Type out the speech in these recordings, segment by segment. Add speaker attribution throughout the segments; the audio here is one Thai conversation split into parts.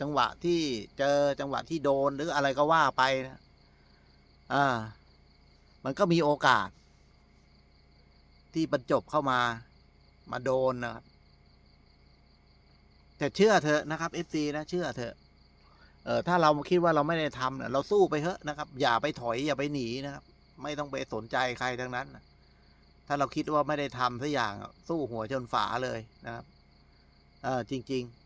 Speaker 1: จังหวะที่เจอจังหวะที่โดนหรืออะไรก็ว่าไปนะอ่า มันก็มีโอกาส ที่บรรจบเข้ามา มาโดนนะครับ แต่เชื่อเถอะนะครับเอฟซีนะเชื่อเถอะเออถ้าเราคิดว่าเราไม่ได้ทำเนี่ยเราสู้ไปเถอะนะครับ อย่าไปถอยอย่าไปหนีนะครับ ไม่ต้องไปสนใจใครทั้งนั้นนะถ้าเราคิดว่าไม่ได้ทำสักอย่างสู้หัวชนฝาเลยนะครับ เออจริง ๆ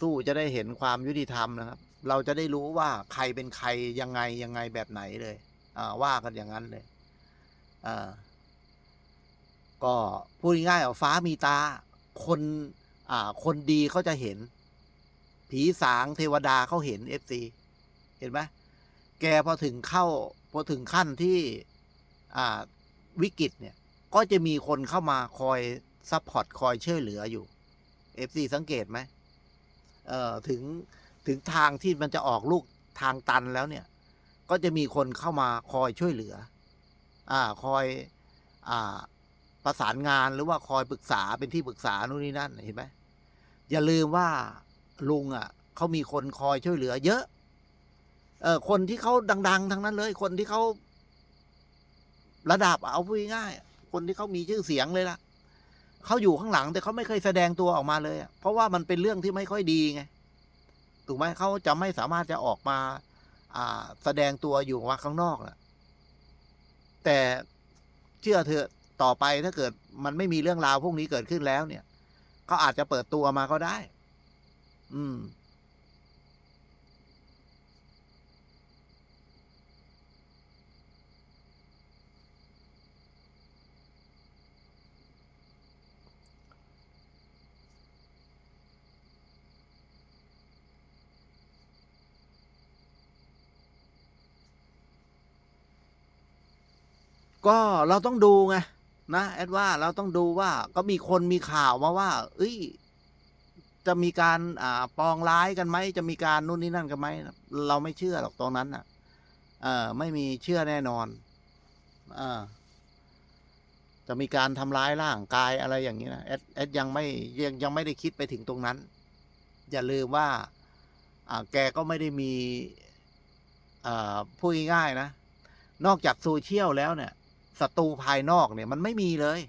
Speaker 1: สู้จะได้เห็นความยุติธรรมนะครับ เราจะได้รู้ว่าใครเป็นใครยังไงยังไงแบบไหนเลยว่ากันอย่างนั้นเลยก็พูดง่ายๆฟ้ามีตาคนาคนดีเขาจะเห็น ผีสางเทวดาเขาเห็นเอฟซีเห็นไหมแกพอถึงเข้าพอถึงขั้นที่วิกฤตเนี่ยก็จะมีคนเข้ามาคอยซัพพอร์ตคอยช่วยเหลืออยู่เอฟซีสังเกตไหม ถึงถึงทางที่มันจะออกลูกทางตันแล้วเนี่ย ก็จะมีคนเข้ามาคอยช่วยเหลืออ่าคอยอ่าประสานงานหรือว่าคอยปรึกษาเป็นที่ปรึกษานู่นนี่นั่นเห็นไหมอย่าลืมว่าลุงอะเขามีคนคอยช่วยเหลือ เยอะ เออคนที่เขาดัง ๆ ทั้งนั้นเลย คนที่เขาระดับเอาพูดง่ายคนที่เขามีชื่อเสียงเลยล่ะ เขาอยู่ข้างหลังแต่เขาไม่เคยแสดงตัวออกมาเลยเพราะว่ามันเป็นเรื่องที่ไม่ค่อยดีไงถูกไหมเขาจะไม่สามารถจะออกมา อ่า แสดงตัวอยู่ว่าข้างนอกแหละแต่เชื่อเถอะต่อไปถ้าเกิดมันไม่มีเรื่องราวพวกนี้เกิดขึ้นแล้วเนี่ยเขาอาจจะเปิดตัวมาก็ได้ อืม ก็เราต้องดูไงนะแอดว่าเราต้องดูว่าก็มีคนมีข่าวมาว่า เอ้ย จะมีการอ่าปองร้ายกันไหมจะมีการนู่นนี่นั่นกันไหมเราไม่เชื่อหรอกตรงนั้นอะ เออไม่มีเชื่อแน่นอนเออจะมีการทำร้ายร่างกายอะไรอย่างนี้นะแอดแอดยังไม่ยังยังไม่ได้คิดไปถึงตรงนั้น อย่าลืมว่า อ่าแกก็ไม่ได้มีอ่าพูดง่ายๆนะ นอกจากโซเชียลแล้วเนี่ย ศัตรูภายนอกเนี่ยมันไม่มีเลย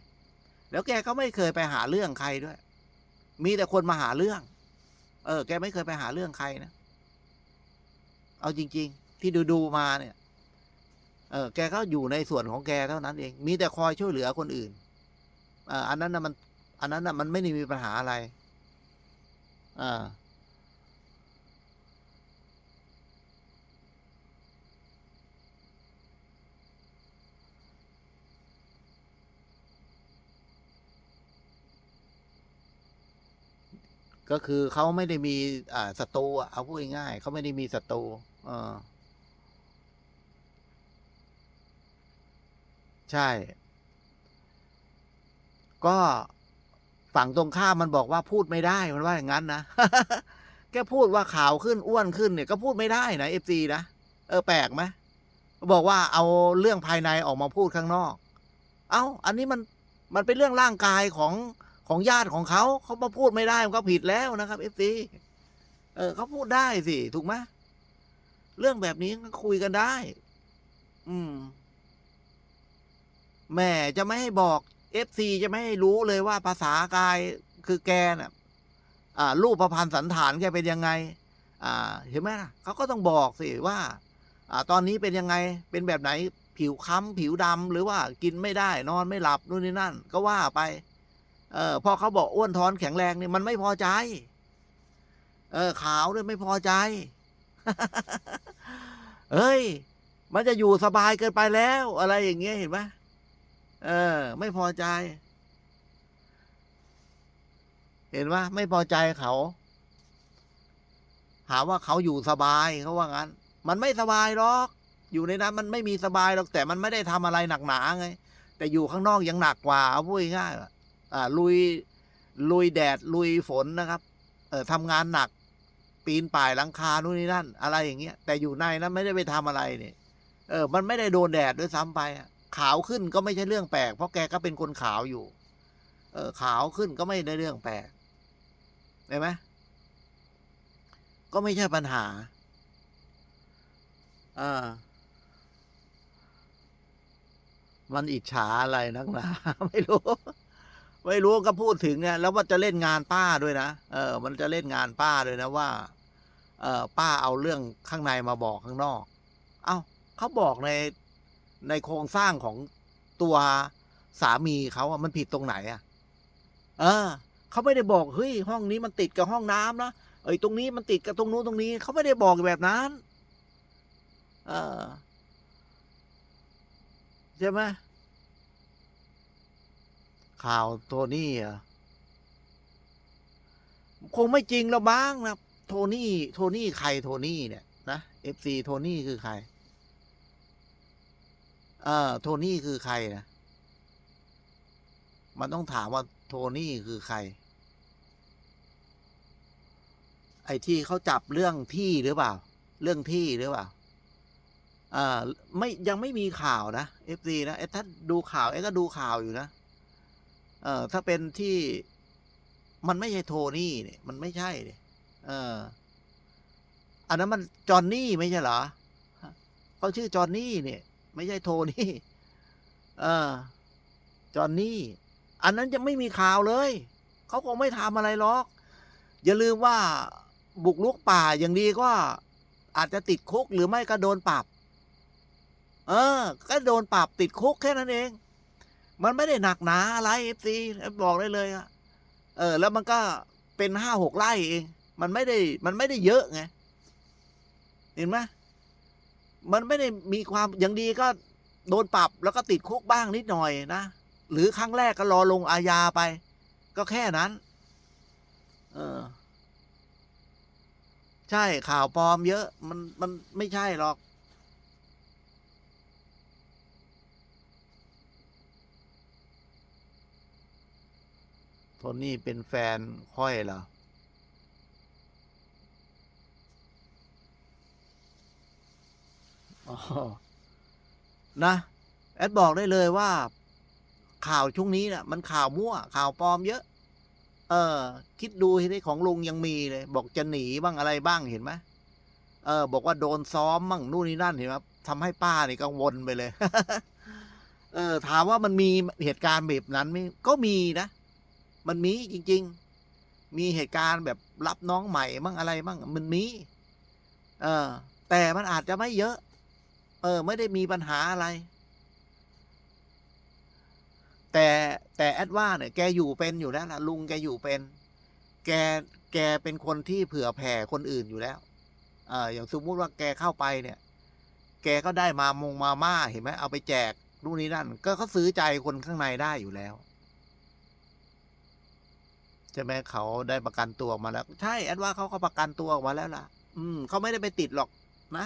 Speaker 1: แล้วแกก็ไม่เคยไปหาเรื่องใครด้วย มีแต่คนมาหาเรื่อง เออ แกไม่เคยไปหาเรื่องใครนะ เอาจริง ๆ ที่ดูดูๆมาเนี่ย เออ แกก็อยู่ในส่วนของแกเท่านั้นเอง มีแต่คอยช่วยเหลือคนอื่นอ่าอันนั้นนะมัน อันนั้นนะมันไม่ได้มีปัญหาอะไร อ่า ก็คือเขาไม่ได้มีอ่าศัตรูเอาพูดง่ายๆเขาไม่ได้มีศัตรูเออ ใช่ ก็ฝั่งตรงข้ามมันบอกว่าพูดไม่ได้มันว่าอย่างนั้นนะแกพูดว่าขาวขึ้นอ้วนขึ้นเนี่ยก็พูดไม่ได้นะเอฟซีนะเออแปลกไหมบอกว่าเอาเรื่องภายในออกมาพูดข้างนอก เอ้า อันนี้มันมันเป็นเรื่องร่างกายของ ของญาติของเขาเขามาพูดไม่ได้มันก็ผิดแล้วนะครับเอฟซีเออเขาพูดได้สิ ถูกไหมเรื่องแบบนี้คุยกันได้ อืมแม่จะไม่ให้บอกเอฟซีจะไม่ให้รู้เลยว่าภาษากายคือแกน่ะ อ่ารูปประพันธ์สันฐานแกเป็นยังไง อ่า เห็นไหมล่ะเขาก็ต้องบอกสิว่า อ่า ตอนนี้เป็นยังไงเป็นแบบไหนผิวค้ำผิวดำหรือว่ากินไม่ได้ นอนไม่หลับนู่นนี่นั่น ก็ว่าไป เออพอเขาบอกอ้วนท้อนแข็งแรงเนี่ยมันไม่พอใจ เออ ขาวด้วยไม่พอใจเฮ้ย มันจะอยู่สบายเกินไปแล้ว อะไรอย่างเงี้ยเห็นไหมเออ ไม่พอใจ เห็นว่าไม่พอใจเขา หาว่าเขาอยู่สบายเขาว่างั้น มันไม่สบายหรอก อยู่ในนั้นมันไม่มีสบายหรอกแต่มันไม่ได้ทำอะไรหนักหนาไง แต่อยู่ข้างนอกยังหนักกว่าเอาพูดง่ายๆว่าอ่า ลุยลุยแดดลุยฝนนะครับ เออทำงานหนัก ปีนป่ายหลังคานู่นนี่นั่น อะไรอย่างเงี้ย แต่อยู่ในนั้นไม่ได้ไปทำอะไรเนี่ยเออ มันไม่ได้โดนแดดด้วยซ้ำไปอะขาวขึ้นก็ไม่ใช่เรื่องแปลก เพราะแกก็เป็นคนขาวอยู่ เออ ขาวขึ้นก็ไม่ได้เรื่องแปลกเห็นไหมก็ไม่ใช่ปัญหาอ่ามันอิจฉาอะไรนักหนาไม่รู้ ไม่รู้ก็พูดถึงเนี่ยแล้วว่าจะเล่นงานป้าด้วยนะเออ มันจะเล่นงานป้าด้วยนะว่า เออป้าเอาเรื่องข้างในมาบอกข้างนอก เอ้าเขาบอกในในโครงสร้างของตัวสามีเขาอะมันผิดตรงไหนอะเออเขาไม่ได้บอกเฮ้ยห้องนี้มันติดกับห้องน้ำนะเอ้ยตรงนี้มันติดกับตรงนู้นตรงนี้เขาไม่ได้บอกแบบนั้น เออใช่ไหม ข่าวโทนี่คงไม่จริงแล้วบ้างนะโทนี่ โทนี่ใครโทนี่เนี่ยนะเอฟซีโทนี่คือใคร เออโทนี่คือใครนะมันต้องถามว่าโทนี่คือใคร ไอ้ที่เขาจับเรื่องที่หรือเปล่า เรื่องที่หรือเปล่าอ่าไม่ยังไม่มีข่าวนะเอฟซีนะเอ้ถ้าดูข่าวเอ้ก็ดูข่าวอยู่นะ เออถ้าเป็นที่มันไม่ใช่โทนี่เนี่ยมันไม่ใช่เนี่ยเอออันนั้นมันจอนนี่ไม่ใช่เหรอเขาชื่อจอนนี่เนี่ย ไม่ใช่โทนี่เออจอนนี่ อันนั้นจะไม่มีข่าวเลย เขาคงไม่ทำอะไรหรอก อย่าลืมว่าบุกลุกป่าอย่างดีก็อาจจะติดคุกหรือไม่ก็โดนปรับ เออ ก็โดนปรับติดคุกแค่นั้นเอง มันไม่ได้หนักหนาอะไรเอฟซีบอกได้เลยอะเออ แล้วมันก็เป็นห้าหกไร่เอง มันไม่ได้ มันไม่ได้เยอะไง เห็นไหมมันไม่ได้มีความอย่างดีก็โดนปรับแล้วก็ติดคุกบ้างนิดหน่อยนะ หรือครั้งแรกก็รอลงอาญาไป ก็แค่นั้น เออ ใช่ข่าวปลอมเยอะ มันมันไม่ใช่หรอก ทนี่เป็นแฟนค่อยเหรออนะ แอดบอกได้เลยว่า ข่าวช่วงนี้นะ่ะ มันข่าวมั่ว ข่าวปลอมเยอะ เออ คิดดูที่ของลุงยังมีเลย บอกจะหนีบ้างอะไรบ้างเห็นไหมเออ บอกว่าโดนซ้อมบ้างนู่นนี่นั่นเห็นไหมทำให้ป้านี่กังวลไปเลย เออ ถามว่ามันมีเหตุการณ์แบบนั้นไหมก็มีนะ มันมีจริง ๆ มีเหตุการณ์แบบรับน้องใหม่บ้างอะไรบ้างมันมี เออ แต่มันอาจจะไม่เยอะ เออ ไม่ได้มีปัญหาอะไร แต่แต่แอดว่าเนี่ยแกอยู่เป็นอยู่แล้วล่ะลุงแกอยู่เป็น แกแกเป็นคนที่เผื่อแผ่คนอื่นอยู่แล้ว เอออย่างสมมุติว่าแกเข้าไปเนี่ย แกก็ได้มามงมาม่าเห็นไหมเอาไปแจกนู่นนี่นั่น ก็เขาซื้อใจคนข้างในได้อยู่แล้ว ใช่ไหมเขาได้ประกันตัวออกมาแล้ว ใช่แอดว่าเขาก็ประกันตัวออกมาแล้วล่ะ อืมเขาไม่ได้ไปติดหรอกนะ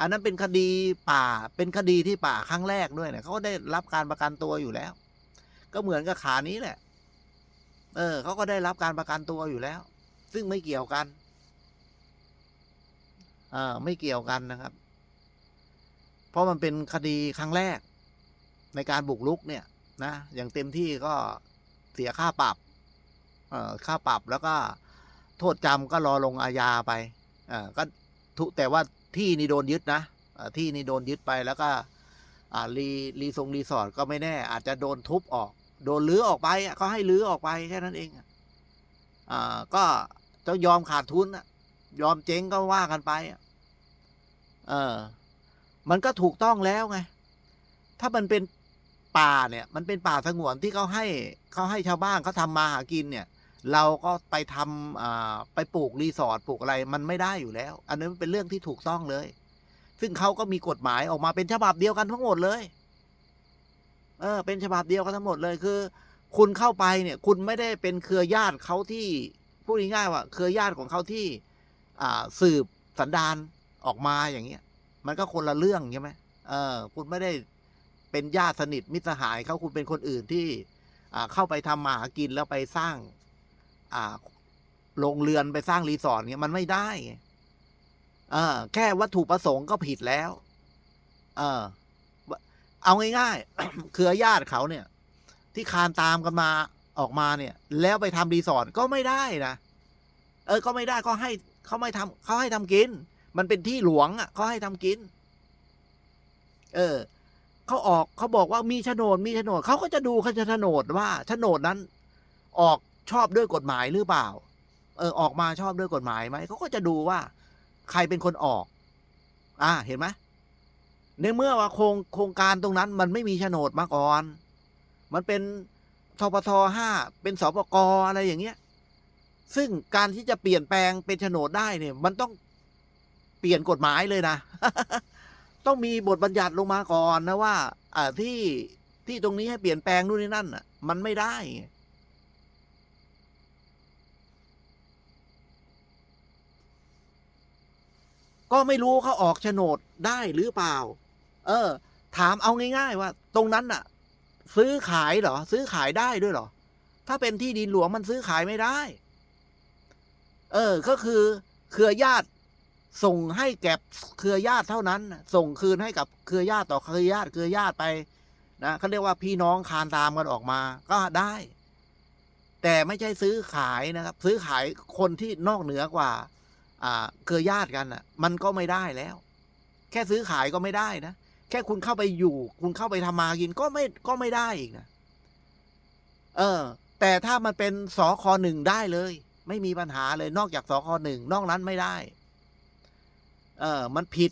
Speaker 1: อันนั้นเป็นคดีป่าเป็นคดีที่ป่าครั้งแรกด้วยเนี่ยเขาก็ได้รับการประกันตัวอยู่แล้ว ก็เหมือนกับขานี้แหละ เออเขาก็ได้รับการประกันตัวอยู่แล้ว ซึ่งไม่เกี่ยวกันอ่าไม่เกี่ยวกันนะครับ เพราะมันเป็นคดีครั้งแรก ในการบุกรุกเนี่ย นะอย่างเต็มที่ก็เสียค่าปรับ ค่าปรับแล้วก็โทษจำก็รอลงอาญาไปก็ทุแต่ว่าที่นี่โดนยึดนะที่นี่โดนยึดไปแล้วก็รีรีทรงรีสอร์ทก็ไม่แน่ อาจจะโดนทุบออก โดนลื้อออกไปอะเขาให้ลื้อออกไปแค่นั้นเองอ่าก็ต้องยอมขาดทุนอะยอมเจ๊งก็ว่ากันไปเออ มันก็ถูกต้องแล้วไง ถ้ามันเป็นป่าเนี่ย มันเป็นป่าสงวนที่เขาให้เขาให้ชาวบ้านเขาทำมาหากินเนี่ย เราก็ไปทำไปปลูกรีสอร์ทปลูกอะไรมันไม่ได้อยู่แล้ว อันนั้นเป็นเรื่องที่ถูกต้องเลย ซึ่งเขาก็มีกฎหมายออกมาเป็นฉบับเดียวกันทั้งหมดเลย เออ เป็นฉบับเดียวกันทั้งหมดเลยคือ คุณเข้าไปเนี่ย คุณไม่ได้เป็นเครือญาติเขาที่พูดง่ายๆว่า เครือญาติของเขาที่สืบสันดานออกมาอย่างเงี้ย มันก็คนละเรื่องใช่ไหมเออ คุณไม่ได้เป็นญาติสนิทมิตรสหายเขาคุณเป็นคนอื่นที่เข้าไปทำมาหากินแล้วไปสร้าง อ่าโรงเรือนไปสร้างรีสอร์ทเงี้ยมันไม่ได้เออแค่วัตถุประสงค์ก็ผิดแล้ว เออ เอาง่ายๆเครือญาติเขาเนี่ย ที่คานตามกันมาออกมาเนี่ย แล้วไปทำรีสอร์ทก็ไม่ได้นะเออ ก็ไม่ได้ก็ให้เขาไม่ทำเขาให้ทำกิน มันเป็นที่หลวงอะเขาให้ทำกิน เออเขาออกเขาบอกว่ามีโฉนดมีโฉนดเขาก็จะดูเขาจะโฉนดว่าโฉนดนั้น ออก ชอบด้วยกฎหมายหรือเปล่า เออออกมาชอบด้วยกฎหมายไหมเขาก็จะดูว่า ใครเป็นคนออก อ่าเห็นไหมในเมื่อว่าโครงโครงการตรงนั้นมันไม่มีโฉนดมาก่อน มันเป็นทปทห้าเป็นสปกอะไรอย่างเงี้ย ซึ่งการที่จะเปลี่ยนแปลงเป็นโฉนดได้เนี่ย มันต้องเปลี่ยนกฎหมายเลยนะ ต้องมีบทบัญญัติลงมาก่อนนะว่า อ่าที่ที่ตรงนี้ให้เปลี่ยนแปลงนู่นนี่นั่นอะ มันไม่ได้ไง ก็ไม่รู้เขาออกโฉนดได้หรือเปล่า เออ ถามเอาง่าย ๆ ว่า ตรงนั้นน่ะ ซื้อขายเหรอ ซื้อขายได้ด้วยเหรอ ถ้าเป็นที่ดินหลวงมันซื้อขายไม่ได้ เออ ก็คือเครือญาติส่งให้แก่เครือญาติเท่านั้น ส่งคืนให้กับเครือญาติต่อเครือญาติเครือญาติไปนะเขาเรียกว่าพี่น้องคานตามกันออกมาก็ได้ แต่ไม่ใช่ซื้อขายนะครับ ซื้อขายคนที่นอกเหนือกว่า เครือญาติกันอะ มันก็ไม่ได้แล้ว แค่ซื้อขายก็ไม่ได้นะ แค่คุณเข้าไปอยู่ คุณเข้าไปทำมากินก็ไม่ก็ไม่ได้อีกนะเออ แต่ถ้ามันเป็นสคหนึ่งได้เลย ไม่มีปัญหาเลยนอกจากสคหนึ่งนอกนั้นไม่ได้ เออ มันผิด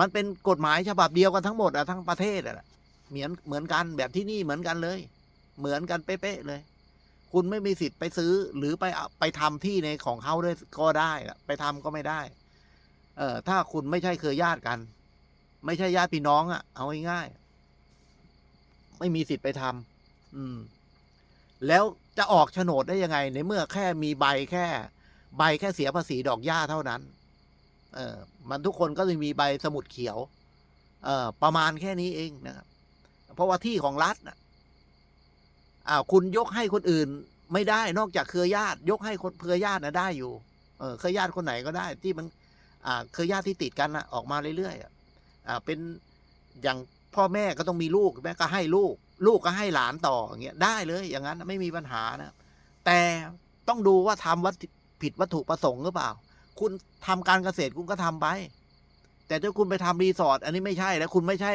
Speaker 1: มันเป็นกฎหมายฉบับเดียวกันทั้งหมดอะทั้งประเทศอะเหมือนเหมือนกันแบบที่นี่เหมือนกันเลย เหมือนกันเป๊ะๆเลย คุณไม่มีสิทธิ์ไปซื้อหรือไปเอาไปทำที่ในของเขาด้วยก็ได้ไปทำก็ไม่ได้ เออถ้าคุณไม่ใช่เครือญาติกัน ไม่ใช่ญาติพี่น้องอะ่ะ เอาง่ายๆไม่มีสิทธิ์ไปทำอืม แล้วจะออกโฉนดได้ยังไง ในเมื่อแค่มีใบแค่ ใบแค่เสียภาษีดอกหญ้าเท่านั้น เออ มันทุกคนก็จะมีใบสมุดเขียว เออประมาณแค่นี้เองนะครับ เพราะว่าที่ของรัฐน่ะ อ่าคุณยกให้คนอื่นไม่ได้นอกจากเครือญาติ ยกให้คนเครือญาตินะได้อยู่ เออเครือญาติคนไหนก็ได้ที่มัน อ่าเครือญาติที่ติดกันนะออกมาเรื่อยๆอ่าเป็นอย่างพ่อแม่ก็ต้องมีลูกแม่ก็ให้ลูก ลูกก็ให้หลานต่ออย่างเงี้ยได้เลย อย่างนั้นไม่มีปัญหานะแต่ต้องดูว่าทำวัตถุผิดวัตถุประสงค์หรือเปล่า คุณทำการเกษตรคุณก็ทำไป แต่ถ้าคุณไปทำรีสอร์ทอันนี้ไม่ใช่แล้วคุณไม่ใช่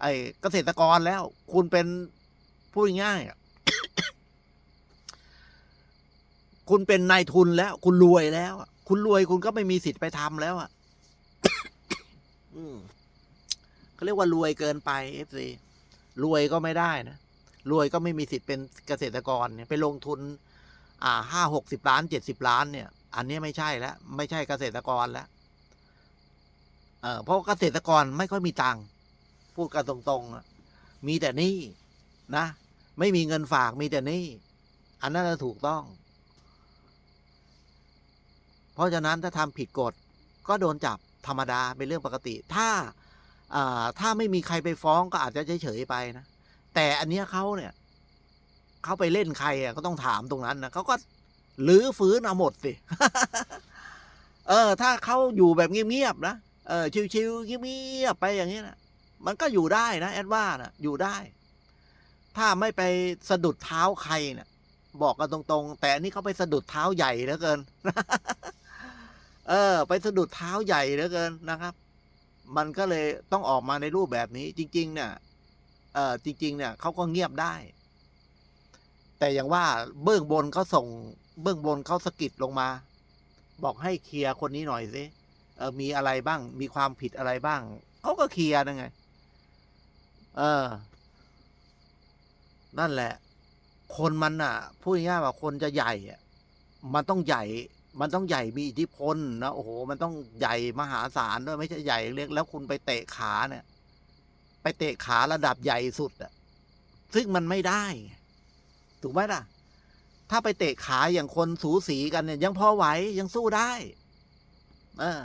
Speaker 1: ไอ้เกษตรกรแล้ว คุณเป็น พูดง่ายๆอะคุณเป็นนายทุนแล้ว คุณรวยแล้วอะคุณรวยคุณก็ไม่มีสิทธิ์ไปทำแล้วอะเขาเรียกว่ารวยเกินไปเอฟซีรวยก็ไม่ได้นะรวยก็ไม่มีสิทธิ์เป็นเกษตรกรเนี่ยไปลงทุน อ่าห้าหกสิบล้านเจ็ดสิบล้านเนี่ย อันนี้ไม่ใช่แล้วไม่ใช่เกษตรกรแล้วเออเพราะเกษตรกรไม่ค่อยมีตังค์พูดกันตรงๆอะมีแต่นี้นะ ไม่มีเงินฝากมีแต่นี้อันนั้นถูกต้อง เพราะฉะนั้นถ้าทำผิดกฎก็โดนจับธรรมดาเป็นเรื่องปกติ ถ้าอ่าถ้าไม่มีใครไปฟ้องก็อาจจะเฉยๆไปนะ แต่อันเนี้ยเขาเนี่ยเขาไปเล่นใครอะก็ต้องถามตรงนั้นนะเขาก็ลื้อฟื้นเอาหมดสิ เออ ถ้าเขาอยู่แบบเงียบๆนะเออชิวๆเงียบๆไปอย่างนี้นะมันก็อยู่ได้นะแอดว่านะอยู่ได้ ถ้าไม่ไปสะดุดเท้าใครเนะี่ยบอกกันตรงๆ แต่อันนี้เขาไปสะดุดเท้าใหญ่เหลือเกิน เออ ไปสะดุดเท้าใหญ่เหลือเกินนะครับ มันก็เลยต้องออกมาในรูปแบบนี้ จริง ๆ เนี่ยเออจริง ๆ เนี่ยเขาก็เงียบได้ แต่อย่างว่าเบื้องบนเขาส่ง เบื้องบนเขาสกิดลงมา บอกให้เคลียร์คนนี้หน่อยสิเออมีอะไรบ้าง มีความผิดอะไรบ้างเขาก็เคลียร์นะไง เออ นั่นแหละ คนมันอะพูดง่ายๆว่าคนจะใหญ่อะมันต้องใหญ่ มันต้องใหญ่มีอิทธิพลนะโอ้โห มันต้องใหญ่มหาศาลด้วยไม่ใช่ใหญ่เล็กแล้วคุณไปเตะขาเนี่ย ไปเตะขาระดับใหญ่สุดอะซึ่งมันไม่ได้ ถูกไหมล่ะ ถ้าไปเตะขาอย่างคนสูสีกันเนี่ย ยังพอไหวยังสู้ได้ เออ